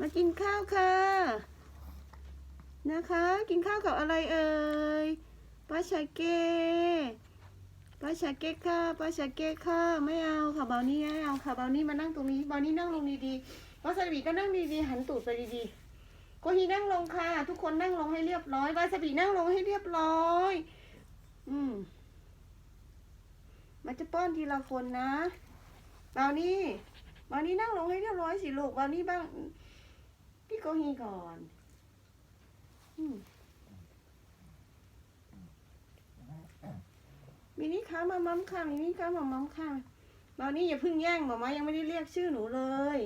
มากินข้าวค่ะ นะคะ กินข้าวกับอะไรเอ่ยปลาชาเก้ปลาชาเก้ค่ะปลาชาเก้ค่ะ ไม่เอาค่ะเบานี่ไม่เอาค่ะเบานี่มานั่งตรงนี้เบานี่นั่งลงดีๆวาซาบิก็นั่งดีๆหันตูดไปดีๆโกฮีนั่งลงค่ะ ทุกคนนั่งลงให้เรียบร้อยวาซาบินั่งลงให้เรียบร้อย อืมมันจะป้อนทีละคนนะเบานี่เบานี่นั่งลงให้เรียบร้อยสิลูกเบานี่บ้าง พี่โกฮีก่อนอืมมินิคะมามัมค่ะมินิคะมามัมค่ะเบานี่อย่าเพิ่งแย่งหมามายังไม่ได้เรียกชื่อหนูเลย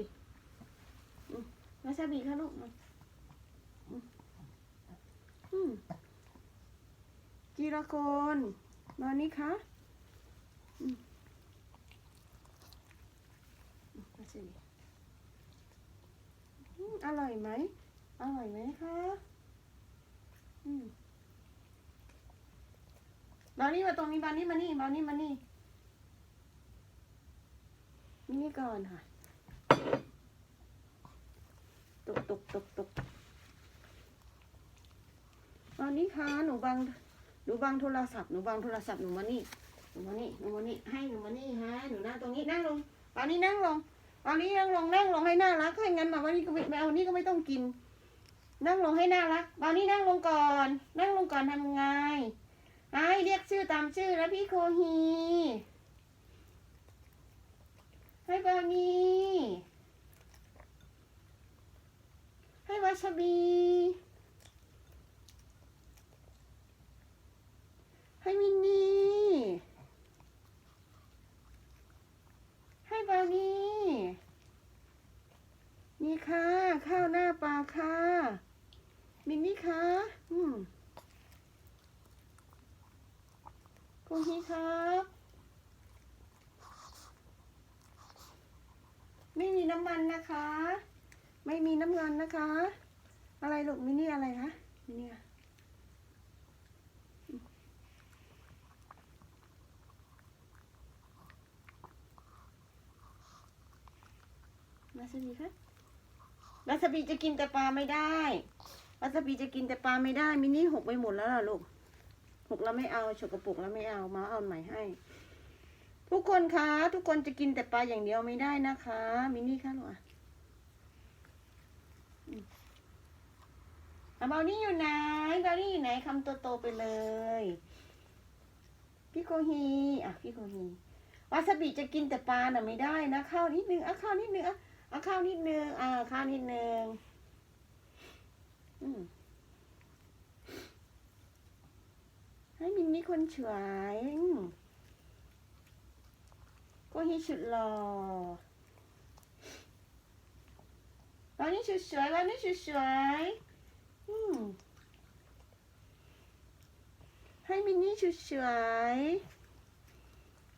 มาซาบิค่ะลูกมาอืมอืมจีรกรมานี่คะอืมอืมมาซาบิ อร่อยไหม อร่อยไหมคะอืมบานี่มาตรงนี้บานี่มานี่บานี่มานี่นี่นี่ก่อนค่ะ ตกตกตกตกบานี่คะหนูบังหนูบังโทรศัพท์หนูบังโทรศัพท์หนูมานี่หนูมานี่หนูมานี่ให้หนูมานี่ฮะหนูนั่งตรงนี้นั่งลงบานี่นั่งลง บานี่นั่งลงนั่งลงให้น่ารักถ้าอย่างนั้นมาวันนี้ก็ไม่เอานี่ก็ไม่ต้องกิน นั่งลงให้น่ารักบาวนี่นั่งลงก่อน นั่งลงก่อนทำไงไอ้เรียกชื่อตามชื่อแล้วพี่โคฮีให้บานีให้วาชบีให้มินนี่ ให้บาวนี่ นี่ค่ะ ข้าวหน้าปลาค่ะ มินนี่ค่ะอืมคุณพี่ครับไม่มีน้ำมันนะคะ ไม่มีน้ำมันนะคะ อะไรลูกมินนี่อะไรคะมินนี่มมาสวัสดีค่ะ วาซาบิจะกินแต่ปลาไม่ได้วาซาบิจะกินแต่ปลาไม่ได้ มินี่หกไปหมดแล้วล่ะลูกหกแล้วไม่เอาฉกกระปุกแล้วไม่เอา มาเอาใหม่ให้ ทุกคนคะทุกคนจะกินแต่ปลาอย่างเดียวไม่ได้นะคะ มินี่คะลูกอะอืมอะเบานี่อยู่ไหนเบานี่อยู่ไหนคำโตๆไปเลย พี่โคฮีอะพี่โคฮีวาซาบิจะกินแต่ปลาน่ะไม่ได้นะข้าวนิดนึงอะข้าวนิดนึงอะ เอาข้าวนิดนึงอ่าข้าวนิดนึงอืมให้มินนี่คนเฉวยอืมก็ให้ชุดหล่อวันนี้ชุดสวยวันนี้ชุดสวยอืมให้มินนี่ชุดสวย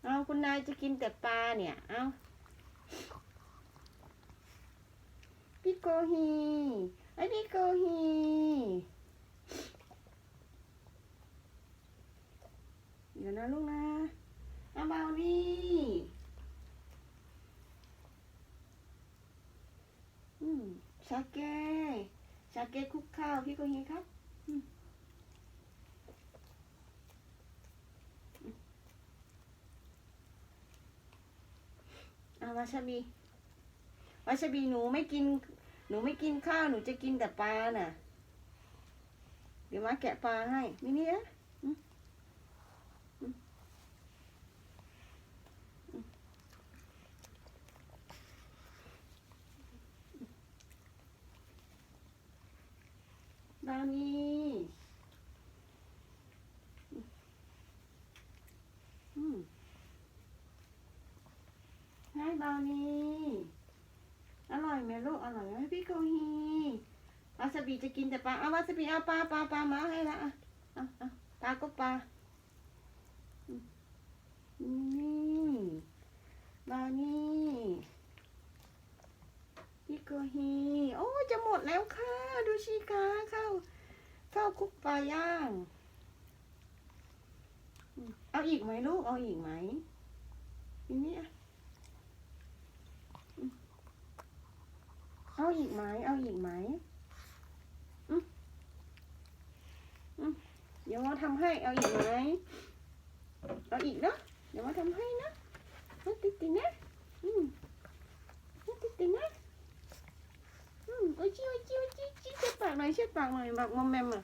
เอาคุณนายจะกินแต่ปลาเนี่ย เอา โกฮีไอพี่โกฮีเดี๋ยวนะลูกนะอาบาวนี่อืมชาเก้ชาเก้คุกข้าวพี่โกฮีครับอืมอาวาซาบิวาซาบิหนูไม่กิน นูไม่กินข้าวหนูจะกินแต่ปลาน่ะ เดี๋ยวมาแกะปลาให้มินี่นะอืมอืมอืมบาวนี่อืมให้บาวนี่ อร่อยไหม ลูกอร่อยไหมพี่โกฮีวาซาบิจะกินแต่ปลาเอาวาซาบิเอาปลาปลาปลามาให้ละอะอาเอาปลาก็ปลานี่บานี่พี่โกฮีโอ้จะหมดแล้วค่ะ ดูชีกาข้าวข้าวคุกปลาย่างเอาอีกไหมลูกเอาอีกไหมนี่อะ เอาอีกไหมเอาอีกไหมเดี๋ยวมาทำให้ เอาอีกไหมเอาอีกเนาะเดี๋ยวมาทำให้นะมาติดติดนะอืมาติดติดนะอืมโอ้ยจิ้วจิ้วจิ้วจิ้วเช็ดปากหน่อยเช็ดปากหน่อยแบบมอมแมมอะ